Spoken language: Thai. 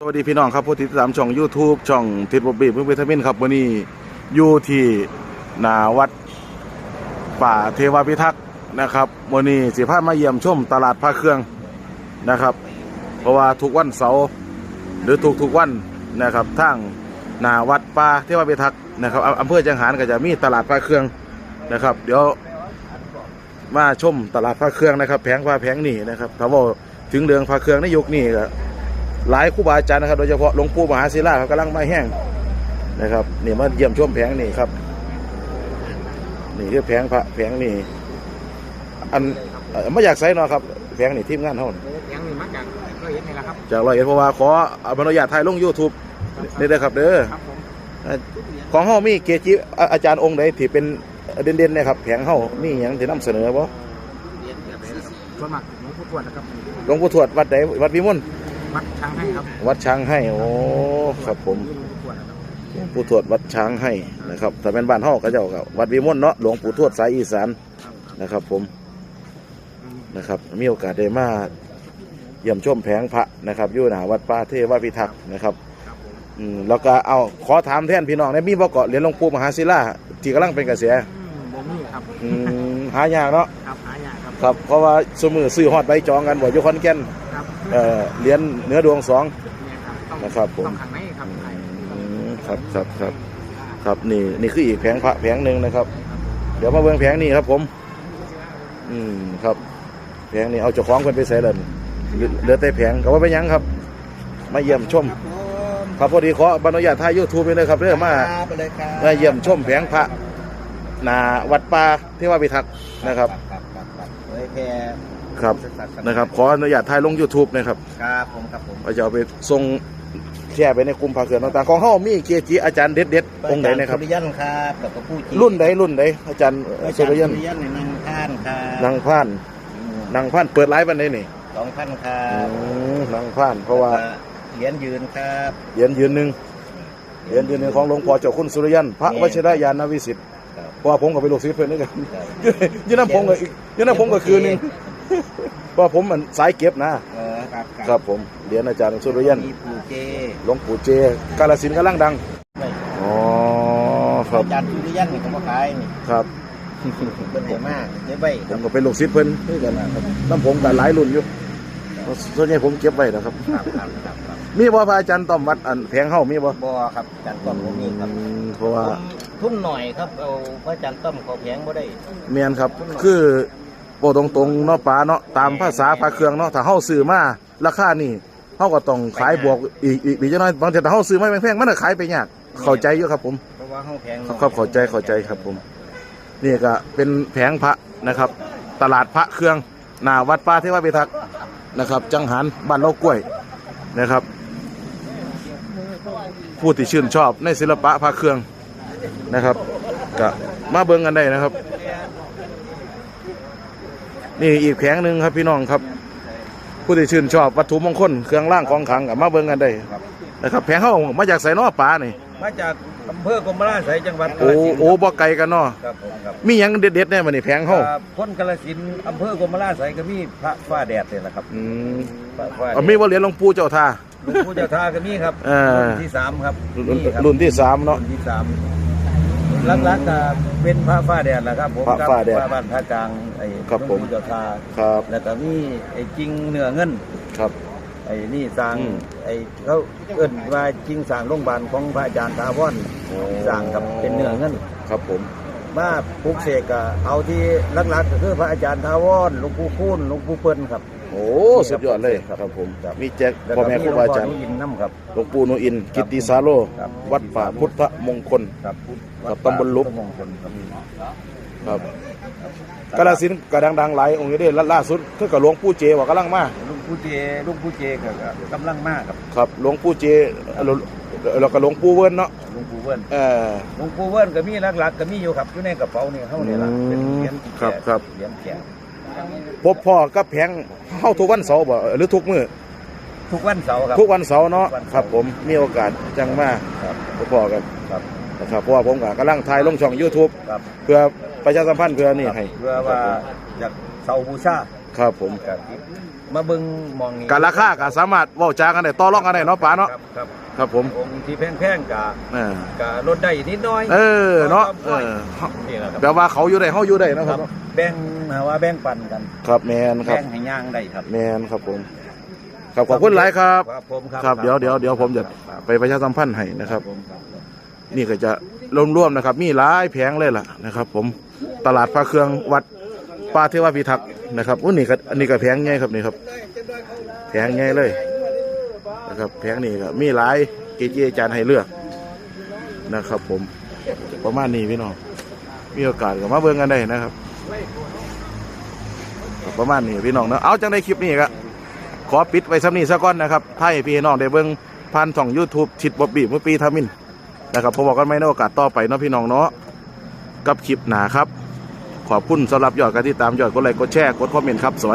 สวัสดีพี่น้องครับผู้ติดตามช่อง YouTube ช่องทิศบบบี้เพื่อวิทามินครับวันนี้อยู่ที่นาวัดป่าเทวพิทักษ์นะครับวันนี้สิพามาเยี่ยมชมตลาดพระเครื่องนะครับ เพราะว่าทุกวันเสาร์หรือทุกทุกวันนะครับทางนาวัดป่าเทวพิทักษ์นะครับอำอำเภอจังหารก็จะมีตลาดพระเครื่องนะครับ เดี๋ยวมาชมตลาดพระเครื่องนะครับ แผงพระแผงนี่นะครับถ้าว่าถึงเรื่องพระเครื่องในยุคนี้ก็ หลายครูบาอาจารย์นะครับ โดยเฉพาะหลวงปู่มหาศิลาเขากำลังมาแห้งนะครับนี่มาเยี่ยมชมแผงนี่ครับ นี่คือแผงพระแผงนี่อันเอ่อไม่อยากใส่เนาะครับแผงนี่ทีมงานเฮานี่ยังมีมาจากร้อยเอ็ดนี่แหละครับจากร้อยเอ็ดเพราะว่าขออนุญาตถ่ายลง YouTube นี่เด้อครับเด้อครับผมของเฮามีเกจิอ่าอาจารย์องค์ใดที่เป็นเด่นๆเนะครับแผงเฮามีหยังที่นำเสนอบ่สมัครหลวงปู่ทวดนะครับหลวงปู่ทวดวัดใดวัดวิมล วัดช้างให้ครับวัดช้างให้โอ้ครับผมหลวงปู่ทวดนะครับหลวงปู่ทวดวัดช้างให้นะครับแต่เป็นบ้านเฮาก็เจ้าก็วัดวิมลเนาะหลวงปู่ทวดสายอีสานนะครับ ผมนะครับ มีโอกาสได้มาเยี่ยมชมแผงพระนะครับอยู่หน้าวัดป่าเทวพิทักษ์นะครับครับผมอืมแล้วก็เอาขอถามแทนพี่น้องได้มีบ่เกาะเหรียญหลวงปู่มหาศิลาที่กำลังเป็นกระแสอืมบ่มีครับอืมหายากเนาะครับหายากครับครับเพราะว่าสมือซื้อฮอดใบจองกันบ่อยู่ขอนแก่นครับ เอ่อเหรียญเหนือดวงสองเนี่ยครับต้อง นะครับผม ต้องขังในครับใช่อืมครับครับครับครับนี่นี่คืออีกแผงพระแผงหนึ่งนะครับ เดี๋ยวมาเบิ่งแผงนี้ครับผม อืมครับ แผงนี้เอาเจ้าของคนไปใส่เลยเหลือเหลือแต่แผงก็ว่าเป็นหยังครับ มาเยี่ยมชมครับพอดีขออนุญาตถ่ายยูทูบเลยนะครับเรื่องมา ไปเลยครับมาเยี่ยมชมแผงพระ หนาวัดป่าที่ว่าพิทักษ์นะครับ ครับครับครับเฮ้ยแค่ ครับ นะครับขออนุญาตถ่ายลง YouTube นะครับครับผมครับผมว่าจะเอาไปส่งแชร์ไปในกลุ่มพระเครื่องต่างๆของเฮามีเกจิอาจารย์เด็ดๆองค์ไหนนะครับสุริยันครับกับกระผู้จีรุ่นใดรุ่นใดอาจารย์อาสุจารย์รสุยันริยันในนางท่านครับนางพานนางพานเปิดไลฟ์วันไหนนี่สองพันครัอืบมนางพานเพราะว่าเหรียญยืนครับเหรียญยืนหนึ่งเหรียญยืนหนึ่งของหลวงพ่อเจ้าคุณสุริยันพระวชิรยานวิสิทธิ์ครับเพราะว่าผมก็เป็นลูกศิษย์เพื่อนด้วยกันครับยืนน้ำผมก็อีกยืนน้ำผมก็คือหนึ่ง เพราะว่าผมมันสายเก็บนะ เออครับครับผมเหรียญอาจารย์สุริยันมีปู่เจหลวงปู่เจกาลสินธุ์กำลังดังไม่อ๋อครับอาจารย์สุริยันนี่ก็มาขายนี่ครับเป็นใหญ่มากเจ๊ใบผมก็เป็นลูกศิษย์เพิ่นด้วยกันนะครับน้ำผมกับหลายรุ่นอยู่ส่วนใหญ่ผมเก็บไว้นะครับครับครับครับครับมีบ่พระอาจารย์ต้อมวัดอันแพงเฮามีบ่บ่ครับอาจารย์ต้อมบ่มีครับอืมเพราะว่าทุ่มหน่อยครับเอาพระอาจารย์ต้อมเขาแพงบ่ได้เมียนครับ คือ โปตรงๆเนาะป๋าเนาะตามภาษาพระเครื่องเนาะถ้าเฮาซื้อมาราคานี่เฮาก็ต้องขายบวกอีกอีกอีกจักหน่อยบางทีถ้าเฮาซื้อมาแพงๆมันก็ขายไปยากเข้าใจอยู่ครับผมเพราะว่าเฮาแพงครับครับเข้าใจเข้าใจครับผม นี่ก็เป็นแผงพระนะครับ ตลาดพระเครื่องหน้าวัดป่าเทวพิทักษ์นะครับ จังหันบ้านเล่ากล้วยนะครับ ผู้ที่ชื่นชอบในศิลปะพระเครื่องนะครับก็มาเบิ่งกันได้นะครับ นี่อีกแผงหนึ่งครับพี่น้องครับ ผู้ที่ชื่นชอบวัตถุมงคลเครื่องร่างของขลังก็มาเบิ่งกันได้นะครับแผงเขามาจากไสเนอป่านี่มาจากอำเภอกรมราชสีจังหวัดกาโอ้ฬสินธุ์โอ้บ่ไกลกันเนาะครับผมครับมีหยังเด็ดๆแน่มานี่แผงเขาครับคนกาฬสินธุ์อำเภอกรมราชสีก็มีพระฟ้าแดดนี่แหละครับอืมพระฟ้าแดเอาดมีว่าเหรียญหลวงปู่เจ้าท่า หลวงปู่เจ้าท่าก็มีครับเออ รุ่นที่สามครับรุ่นมีครับรุ่นที่สามเนาะรุ่นที่สาม หลักๆก็เป็นพระฟ้าแดดแหละครับผมพระฟ้าแดดพระบ้านพระกลางไอ้ครับหลวงผมปู่เจ้าท่าครับแล้วก็มีไอ้จริงเนื้อเงิน ครับ ไอ้นี่สร้างอืม ไอ้เขาเอิ้นว่าจริงสร้างโรงพยาบาลของพระอาจารย์ทาวอนสร้างกับเป็นเนื้อเงินครับผม มาปลุกเสกก็เอาที่หลักๆก็คือพระอาจารย์ทาวอนหลวงปู่คูณหลวงปู่เปิ้ลครับ โอ้สุดยอดเลยครับผมครับมีแจ็คแล้วพ่อก็แม่มีครูหลวงบาพ่ออาจารย์นุอินทร์น้ำครับหลวงปู่โนอินทร์กิตติสาโลครับวัดป่าพุทธมงคลครับครับตำบลลุกวัดป่าพุทธมงคลครับครับกาลสินธุ์ก็ดังๆหลายองค์อยู่เด้ล่าสุดคือกับหลวงปู่เจว่ากำลังมาลุงปู่เจลุงปู่เจก็ก็กำลังมากครับครับหลวงปู่เจแล้วก็หลวงปู่เวิร์นเนาะห ลวงปู่เวิร์นเออ หลวงปู่เวิร์นก็มีหลักๆก็มีอยู่ครับอยู่ในกระเป๋านี่เฮานี่ล่ะเป็นเหรียญที่ครับแกะครับ เหรียญแกะพบพ่อกับแผงเข้าทุกวันเสาร์บ่หรือทุกมื้อทุกวันเสาร์ครับ ทุกวันเสาร์เนาะทุกวันเสาร์ ครับ ผมมีโอกาสจังมาครับ พบพ่อกันครับ นะครับเพราะว่าผมก็กำลังถ่ายลงช่อง YouTube ครับเพื่อประชาสัมพันธ์เพื่อนี่ให้เพื่อว่าอยากเสาบูชา ครับผมครับมาเบิ่งมองนี้การราคาก็สามารถเว้าจากันได้ต่อรองกันได้เนาะป๋าเนาะครับครับครับผมองค์ที่แพงๆกะเออกะลดได้นิดหน้อยเออเนาะเออนี่แหละครับแปลว่าเขาอยู่ได้เฮาอยู่ได้เนาะคครัรับบ แบ่งหาว่าแบ่งปันกัน ครับแมนครับ แบ่งให้ย่างได้ครับแมนครับผมครับขอบคุณหลายครับ ครับผมครับครับเดี๋ยวเดี๋ยวเดี๋ยวผมจะครับไปประชาสัมพันธ์ให้นะครับ ผมครับ นี่ก็จะรวมๆนะครับ มีหลายแผงเลยล่ะนะครับ ผมตลาดพระเครื่องวัด ป้าเทวพิทักษ์นะครับอุ้นี่ก็อันนี้ก็แผงใหญ่ครับนี่ครับแผงใหญ่เลยนะครับแผงนี้ก็มีหลายเกจิอาจารย์ให้เลือกนะครับ ผมประมาณนี้พี่น้องมีโอกาสก็มาเบิ่งกันได้นะครับ ประมาณนี้พี่น้องเนาะเอาจังได้คลิปนี้ก็ขอปิดไว้สักนี้สักก้อนนะครับถ้าให้พี่น้องได้เบิ่งผ่านช่อง YouTube ชิดบอบบี้เมื่อปีทามินนะครับผมบอกกันไม่ในโอกาสต่อไปเนาะพี่น้องเนาะกับคลิปหนาครับ ขอบคุณสำหรับยอดการติดตามยอดกดไลค์กดแชร์กดคอมเมนต์ครับสวัสดี